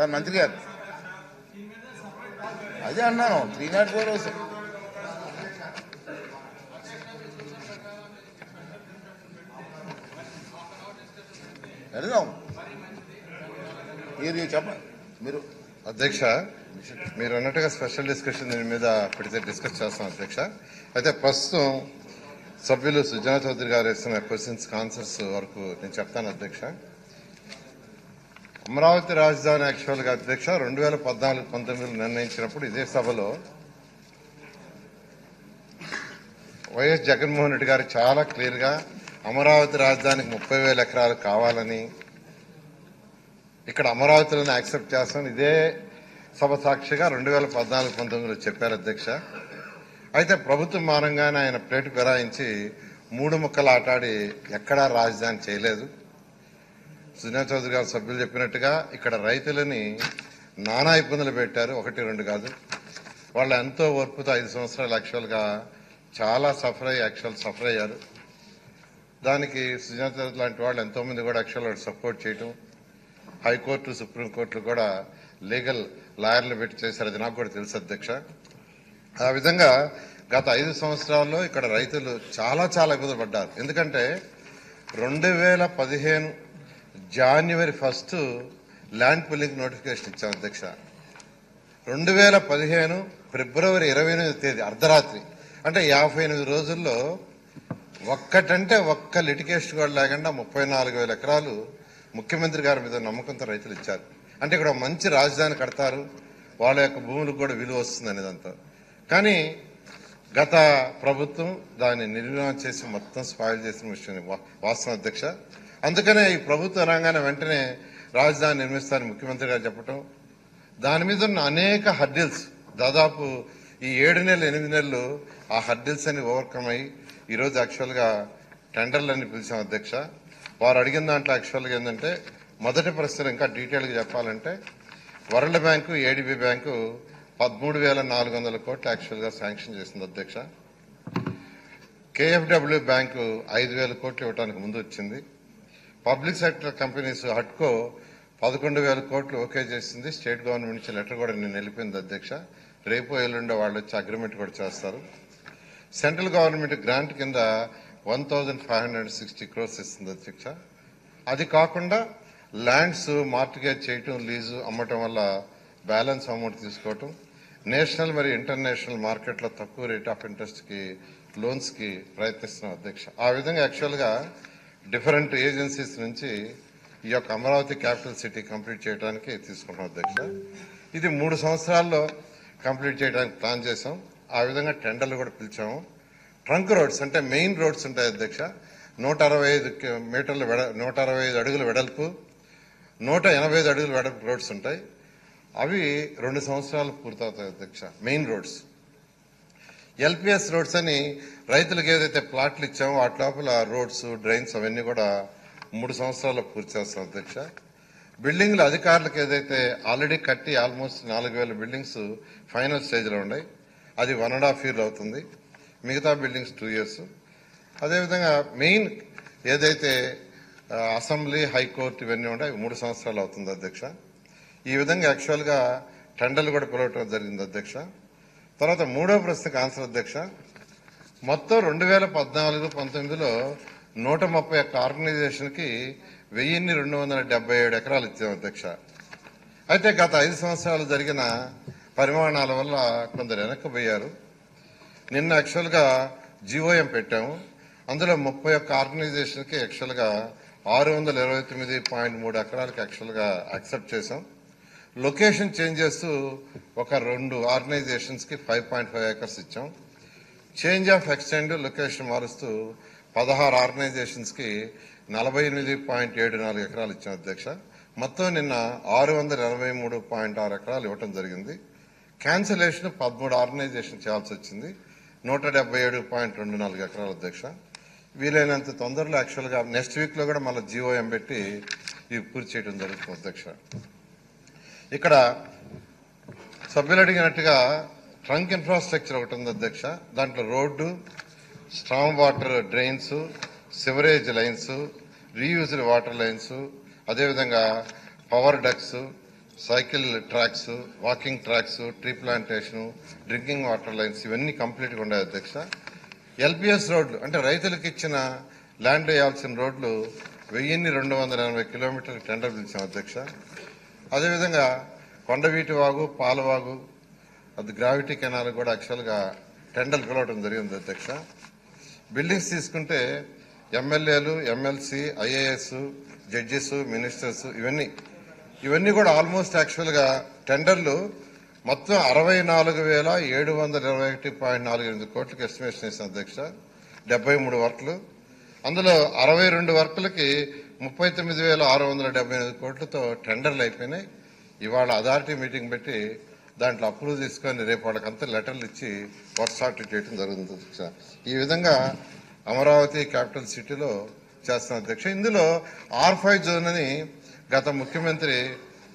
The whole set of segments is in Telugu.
సార్ మంత్రి గారు. అదే అన్నాను త్రీ నాట్ ఫోర్ వస్తుంది వెళ్దాం. మీరు చెప్పండి మీరు. అధ్యక్ష మీరు అన్నట్టుగా స్పెషల్ డిస్కషన్ దీని మీద పెడితే డిస్కస్ చేస్తాం అధ్యక్ష. అయితే ప్రస్తుతం సభ్యులు సుజనా చౌదరి గారు ఇస్తున్న క్వశ్చన్స్ ఆన్సర్స్ వరకు నేను చెప్తాను అధ్యక్ష. అమరావతి రాజధాని యాక్చువల్గా అధ్యక్ష రెండు వేల పద్నాలుగు పంతొమ్మిదిలో నిర్ణయించినప్పుడు ఇదే సభలో వైఎస్ జగన్మోహన్ రెడ్డి గారు చాలా క్లియర్గా అమరావతి రాజధానికి ముప్పై వేల ఎకరాలు కావాలని ఇక్కడ అమరావతిలోనే యాక్సెప్ట్ చేస్తాం ఇదే సభ సాక్షిగా రెండు వేల పద్నాలుగు పంతొమ్మిదిలో చెప్పారు అధ్యక్ష. అయితే ప్రభుత్వం మానంగానే ఆయన ప్లేటు ఫిరాయించి మూడు ముక్కలు ఆటాడి ఎక్కడా రాజధాని చేయలేదు. సుజనా చౌదరి గారు సభ్యులు చెప్పినట్టుగా ఇక్కడ రైతులని నానా ఇబ్బందులు పెట్టారు. ఒకటి రెండు కాదు. వాళ్ళు ఎంతో ఓర్పుతో ఐదు సంవత్సరాలు యాక్చువల్గా చాలా సఫర్ అయ్యి యాక్చువల్ సఫర్ అయ్యారు. దానికి సుజనా చౌదరి లాంటి వాళ్ళు ఎంతోమంది కూడా యాక్చువల్ సపోర్ట్ చేయటం హైకోర్టు సుప్రీంకోర్టులు కూడా లీగల్ లాయర్లు పెట్టి చేశారు. అది నాకు కూడా తెలుసు అధ్యక్ష. ఆ విధంగా గత ఐదు సంవత్సరాల్లో ఇక్కడ రైతులు చాలా చాలా ఇబ్బంది పడ్డారు. ఎందుకంటే రెండు వేల పదిహేను January first land pooling notification ఇచ్చాం అధ్యక్ష. రెండు వేల పదిహేను ఫిబ్రవరి ఇరవై ఎనిమిది తేదీ అర్ధరాత్రి. అంటే యాభై ఎనిమిది రోజుల్లో ఒక్కటంటే ఒక్క లిటికేషన్ కూడా లేకుండా ముప్పై నాలుగు వేల ఎకరాలు ముఖ్యమంత్రి గారి మీద నమ్మకంతో రైతులు ఇచ్చారు. అంటే ఇక్కడ మంచి రాజధాని కడతారు. వాళ్ళ యొక్క భూములకు కూడా విలువ వస్తుంది అనేదంతా. కానీ గత ప్రభుత్వం దాన్ని నిర్వహణ చేసి మొత్తం స్పాయిల్ చేసిన విషయం వా- వాస్తవం అధ్యక్ష. అందుకనే ఈ ప్రభుత్వ రాగానే వెంటనే రాజధాని నిర్మిస్తారని ముఖ్యమంత్రి గారు చెప్పటం. దాని మీద ఉన్న అనేక హర్డిల్స్ దాదాపు ఈ ఏడు నెలలు ఎనిమిది నెలలు ఆ హర్డిల్స్ అని ఓవర్కమ్ అయ్యి ఈరోజు యాక్చువల్గా టెండర్లని పిలిచాం అధ్యక్ష. వారు అడిగిన దాంట్లో యాక్చువల్గా ఏంటంటే మొదటి ప్రశ్న ఇంకా డీటెయిల్గా చెప్పాలంటే వరల్డ్ బ్యాంకు ఏడిబి బ్యాంకు పదమూడు వేల నాలుగు వందల కోట్లు యాక్చువల్గా శాంక్షన్ చేసింది అధ్యక్ష. కేఎఫ్డబ్ల్యూ బ్యాంకు ఐదు వేల కోట్లు ఇవ్వడానికి ముందు వచ్చింది. పబ్లిక్ సెక్టర్ కంపెనీస్ హట్కో పదకొండు వేల కోట్లు ఓకే చేసింది. స్టేట్ గవర్నమెంట్ నుంచి లెటర్ కూడా నేను వెళ్ళిపోయింది అధ్యక్ష. రేపు ఎల్లుండో వాళ్ళు వచ్చి అగ్రిమెంట్ కూడా చేస్తారు. సెంట్రల్ గవర్నమెంట్ గ్రాంట్ కింద one thousand five hundred sixty crores ఇస్తుంది అధ్యక్ష. అది కాకుండా ల్యాండ్స్ మార్టిగేజ్ చేయటం లీజు అమ్మటం వల్ల బ్యాలెన్స్ అమౌంట్ తీసుకోవటం నేషనల్ మరియు ఇంటర్నేషనల్ మార్కెట్లో తక్కువ రేట్ ఆఫ్ ఇంట్రెస్ట్కి లోన్స్కి ప్రయత్నిస్తున్నాం అధ్యక్ష. ఆ విధంగా యాక్చువల్గా డిఫరెంట్ ఏజెన్సీస్ నుంచి ఈ యొక్క అమరావతి క్యాపిటల్ సిటీ కంప్లీట్ చేయడానికి తీసుకుంటాం అధ్యక్ష. ఇది మూడు సంవత్సరాల్లో కంప్లీట్ చేయడానికి ప్లాన్ చేసాం ఆ విధంగా టెండర్లు కూడా పిలిచాము. ట్రంక్ రోడ్స్ అంటే మెయిన్ రోడ్స్ ఉంటాయి అధ్యక్ష. నూట అరవై ఐదు మీటర్ల వెడ నూట అరవై ఐదు అడుగుల వెడల్పు నూట ఎనభై ఐదు అడుగుల వెడల్పు రోడ్స్ ఉంటాయి. అవి రెండు సంవత్సరాలు పూర్తవుతాయి అధ్యక్ష మెయిన్ రోడ్స్. ఎల్పిఎస్ రోడ్స్ అని రైతులకు ఏదైతే ప్లాట్లు ఇచ్చామో వాటి లోపల రోడ్స్ డ్రైన్స్ అవన్నీ కూడా మూడు సంవత్సరాల్లో పూర్తి చేస్తాం అధ్యక్ష. బిల్డింగ్లు అధికారులకు ఏదైతే ఆల్రెడీ కట్టి ఆల్మోస్ట్ నాలుగు వేల బిల్డింగ్స్ ఫైనల్ స్టేజ్లో ఉన్నాయి. అది వన్ అండ్ హాఫ్ ఇయర్ అవుతుంది. మిగతా బిల్డింగ్స్ టూ ఇయర్స్. అదేవిధంగా మెయిన్ ఏదైతే అసెంబ్లీ హైకోర్టు ఇవన్నీ ఉన్నాయి మూడు సంవత్సరాలు అవుతుంది అధ్యక్ష. ఈ విధంగా యాక్చువల్గా టెండర్లు కూడా పిలవటం జరిగింది అధ్యక్ష. తర్వాత మూడో ప్రశ్నకు ఆన్సర్ అధ్యక్ష. మొత్తం రెండు వేల పద్నాలుగు పంతొమ్మిదిలో నూట ముప్పై ఒక్క ఆర్గనైజేషన్కి వెయ్యిన్ని రెండు వందల డెబ్బై ఏడు ఎకరాలు ఇచ్చాం అధ్యక్ష. అయితే గత ఐదు సంవత్సరాలు జరిగిన పరిమాణాల వల్ల కొందరు వెనక్కిపోయారు. నిన్న యాక్చువల్గా జిఓఎం పెట్టాము. అందులో ముప్పై ఒక్క ఆర్గనైజేషన్కి యాక్చువల్గా ఆరు వందల ఇరవై తొమ్మిది పాయింట్ మూడు ఎకరాలకు యాక్చువల్గా యాక్సెప్ట్ చేసాం లొకేషన్ చేంజ్ చేస్తూ ఒక రెండు ఆర్గనైజేషన్స్కి ఫైవ్ పాయింట్ ఫైవ్ ఏకర్స్ ఇచ్చాం. చేంజ్ ఆఫ్ ఎక్స్టెండ్ లొకేషన్ మారుస్తూ పదహారు ఆర్గనైజేషన్స్కి నలభై ఎనిమిది పాయింట్ ఏడు నాలుగు ఎకరాలు ఇచ్చాం అధ్యక్ష. మొత్తం నిన్న ఆరు వందల ఎనభై మూడు పాయింట్ ఆరు ఎకరాలు ఇవ్వటం జరిగింది. క్యాన్సిలేషన్ పదమూడు ఆర్గనైజేషన్ చేయాల్సి వచ్చింది. నూట డెబ్బై ఏడు పాయింట్ రెండు నాలుగు ఎకరాల అధ్యక్ష. వీలైనంత తొందరలో యాక్చువల్గా నెక్స్ట్ వీక్లో కూడా మళ్ళీ జిఓఎం పెట్టి ఇవి పూర్తి చేయడం జరుగుతుంది అధ్యక్ష. ఇక్కడ సభ్యులు అడిగినట్టుగా ట్రంక్ ఇన్ఫ్రాస్ట్రక్చర్ ఒకటి ఉంది అధ్యక్ష. దాంట్లో road strong water drains sewerage lines reused water lines అదేవిధంగా power ducts cycle tracks walking tracks tree plantation drinking water lines ఇవన్నీ కంప్లీట్గా ఉన్నాయి అధ్యక్ష. ఎల్పిఎస్ రోడ్లు అంటే రైతులకు ఇచ్చిన ల్యాండ్ వేయాల్సిన రోడ్లు వెయ్యిన్ని రెండు వందల ఎనభై కిలోమీటర్ల టెండర్ పిలిచాం అధ్యక్ష. అదేవిధంగా కొండవీటి వాగు పాలవాగు అది గ్రావిటీ కెనాల్ కూడా యాక్చువల్గా టెండర్లు పిలవడం జరిగింది అధ్యక్ష. బిల్డింగ్స్ తీసుకుంటే ఎమ్మెల్యేలు ఎమ్మెల్సీ ఐఏఎస్ జడ్జెస్ మినిస్టర్స్ ఇవన్నీ ఇవన్నీ కూడా ఆల్మోస్ట్ యాక్చువల్గా టెండర్లు మొత్తం అరవై నాలుగు వేల ఏడు వందల ఇరవై ఒకటి పాయింట్ నాలుగు ఎనిమిది కోట్లకి ఎస్టిమేషన్ వేసిన అధ్యక్ష. డెబ్బై మూడు వర్కులు. అందులో అరవై రెండు వర్కులకి ముప్పై తొమ్మిది వేల ఆరు వందల డెబ్బై ఎనిమిది కోట్లతో టెండర్లు అయిపోయినాయి. ఇవాళ అథారిటీ మీటింగ్ పెట్టి దాంట్లో అప్రూవ్ తీసుకొని రేపు వాళ్ళకంతా లెటర్లు ఇచ్చి వర్క్ చేయడం జరుగుతుంది సార్. ఈ విధంగా అమరావతి క్యాపిటల్ సిటీలో చేస్తున్న అధ్యక్ష ఇందులో ఆర్ ఫైవ్ జోన్ అని గత ముఖ్యమంత్రి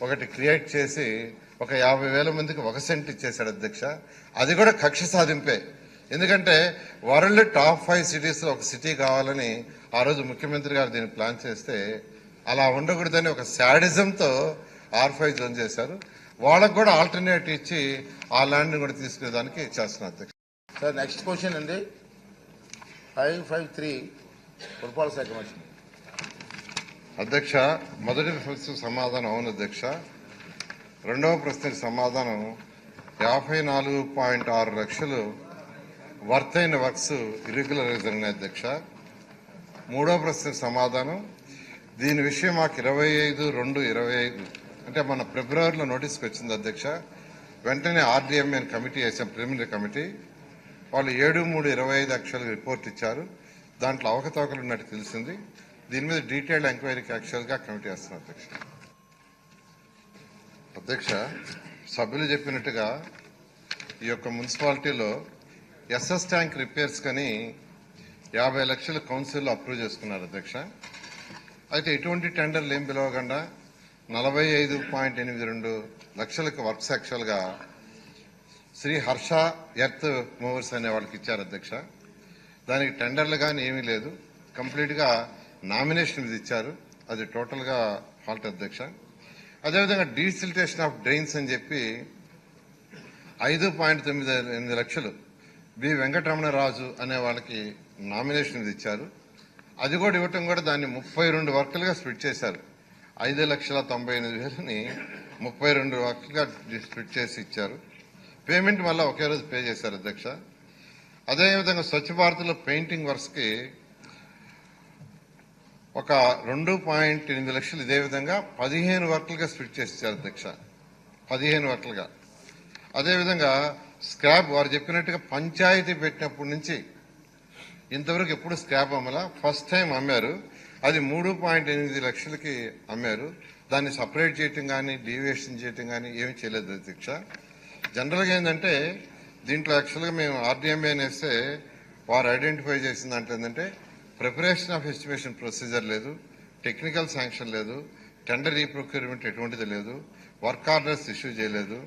ఒకటి క్రియేట్ చేసి ఒక యాభై వేల మందికి ఒక సెంట్ ఇచ్చేశాడు అధ్యక్ష అది కూడా కక్ష సాధింపే ఎందుకంటే వరల్డ్ టాప్ ఫైవ్ సిటీస్ ఒక సిటీ కావాలని ఆ రోజు ముఖ్యమంత్రి గారు దీన్ని ప్లాన్ చేస్తే అలా ఉండకూడదని ఒక శాడిజంతో ఆర్ ఫైవ్ జోన్ చేశారు. వాళ్ళకు కూడా ఆల్టర్నేట్ ఇచ్చి ఆ ల్యాండ్ కూడా తీసుకునేదానికి చేస్తున్నారు అధ్యక్ష. సార్ నెక్స్ట్ క్వశ్చన్ అండి. ఫైవ్ ఫైవ్ త్రీ పురపాలక శాఖ మంత్రి అధ్యక్ష మొదటి ప్రశ్న సమాధానం అవును అధ్యక్ష. రెండవ ప్రశ్నకి సమాధానం యాభై నాలుగు పాయింట్ ఆరు లక్షలు వర్త్ అయిన వర్క్స్ ఇరెగ్యులర్ జరిగినాయి అధ్యక్ష. మూడో ప్రశ్న సమాధానం. దీని విషయం మాకు ఇరవై ఐదు రెండు ఇరవై ఐదు. అంటే మన ఫిబ్రవరిలో నోటీస్కి వచ్చింది అధ్యక్ష. వెంటనే ఆర్డీఎంఏ కమిటీ వేసాం ప్రిలిమినరీ కమిటీ వాళ్ళు ఏడు మూడు ఇరవై ఐదు అక్షరాలు రిపోర్ట్ ఇచ్చారు. దాంట్లో అవకతవకలు ఉన్నట్టు తెలిసింది. దీని మీద డీటెయిల్డ్ ఎంక్వైరీకి యాక్చువల్గా కమిటీ వేస్తున్నారు అధ్యక్ష. అధ్యక్ష సభ్యులు చెప్పినట్టుగా ఈ యొక్క మున్సిపాలిటీలో ఎస్ఎస్ ట్యాంక్ రిపేర్స్ కని యాభై లక్షల కౌన్సిల్లో అప్రూవ్ చేసుకున్నారు అధ్యక్ష. అయితే ఎటువంటి టెండర్లు ఏం పిలవకుండా నలభై ఐదు పాయింట్ ఎనిమిది రెండు లక్షలకు వర్క్స్ యాక్చువల్గా శ్రీ హర్ష ఎర్త్ మూవర్స్ అనే వాళ్ళకి ఇచ్చారు అధ్యక్ష. దానికి టెండర్లు కానీ ఏమీ లేదు. కంప్లీట్గా నామినేషన్ ఇది ఇచ్చారు. అది టోటల్గా ఫాల్ట్ అధ్యక్ష. అదేవిధంగా డీసిల్టేషన్ ఆఫ్ డ్రైన్స్ అని చెప్పి ఐదు పాయింట్ తొమ్మిది ఎనిమిది లక్షలు బి వెంకటరమణరాజు అనే వాళ్ళకి నామినేషన్ ఇచ్చారు. అది కూడా ఇవ్వటం కూడా దాన్ని ముప్పై రెండు వర్కులుగా స్ప్లిట్ చేశారు. ఐదు లక్షల తొంభై ఎనిమిది వేలని ముప్పై రెండు వర్కులుగా స్ప్లిట్ చేసి ఇచ్చారు. పేమెంట్ మళ్ళీ ఒకే రోజు పే చేశారు అధ్యక్ష. అదేవిధంగా స్వచ్ఛ భారత్లో పెయింటింగ్ వర్క్స్కి ఒక రెండు పాయింట్ ఎనిమిది లక్షలు ఇదే విధంగా పదిహేను వర్కులుగా స్ప్లిట్ చేశారు అధ్యక్ష. పదిహేను వర్కులుగా. అదేవిధంగా స్క్రాప్ వారు చెప్పినట్టుగా పంచాయతీ పెట్టినప్పటి నుంచి ఇంతవరకు ఎప్పుడు స్క్రాప్ అమ్మలా? ఫస్ట్ టైం అమ్మారు. అది మూడు పాయింట్ ఎనిమిది లక్షలకి అమ్మారు. దాన్ని సపరేట్ చేయటం కానీ డీవియేషన్ చేయటం కానీ ఏమి చేయలేదు అధ్యక్ష. జనరల్గా ఏంటంటే దీంట్లో యాక్చువల్గా మేము ఆర్డీఎంఏ అనేస్తే వారు ఐడెంటిఫై చేసిన దాంట్లో ఏంటంటే ప్రిపరేషన్ ఆఫ్ ఎస్టిమేషన్ ప్రొసీజర్ లేదు టెక్నికల్ శాంక్షన్ లేదు టెండర్ ఈ ప్రొక్యూర్మెంట్ ఎటువంటిది లేదు వర్క్ ఆర్డర్స్ ఇష్యూ చేయలేదు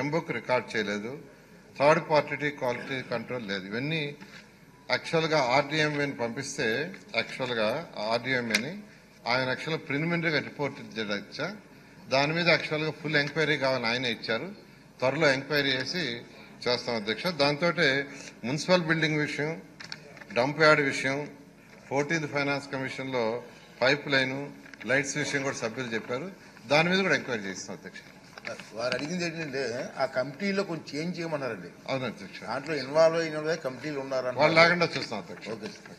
ఎంబుక్ రికార్డ్ చేయలేదు థర్డ్ పార్టీ క్వాలిటీ కంట్రోల్ లేదు. ఇవన్నీ యాక్చువల్గా ఆర్డీఎంఏని పంపిస్తే యాక్చువల్గా ఆర్డీఎంఏని ఆయన యాక్చువల్గా ప్రిలిమినరీగా రిపోర్ట్ ఇచ్చా దాని మీద యాక్చువల్గా ఫుల్ ఎంక్వైరీ కావాలని ఆయన ఇచ్చారు. త్వరలో ఎంక్వైరీ చేసి చేస్తాం అధ్యక్ష. దాంతో మున్సిపల్ బిల్డింగ్ విషయం డంప్ యార్డ్ విషయం ఫోర్టీన్త్ ఫైనాన్స్ కమిషన్లో పైప్ లైను లైట్స్ విషయం కూడా సభ్యులు చెప్పారు. దాని మీద కూడా ఎంక్వైరీ చేస్తాం అధ్యక్ష. వారు అడిగింది ఏంటంటే ఆ కమిటీలో కొంచెం చేంజ్ చేయమన్నారండి. అవును అధ్యక్ష. దాంట్లో ఇన్వాల్వ్ అయిన కమిటీలు ఉన్నారని వాళ్ళు లేకుండా చూస్తాం అధ్యక్ష. Okay sir.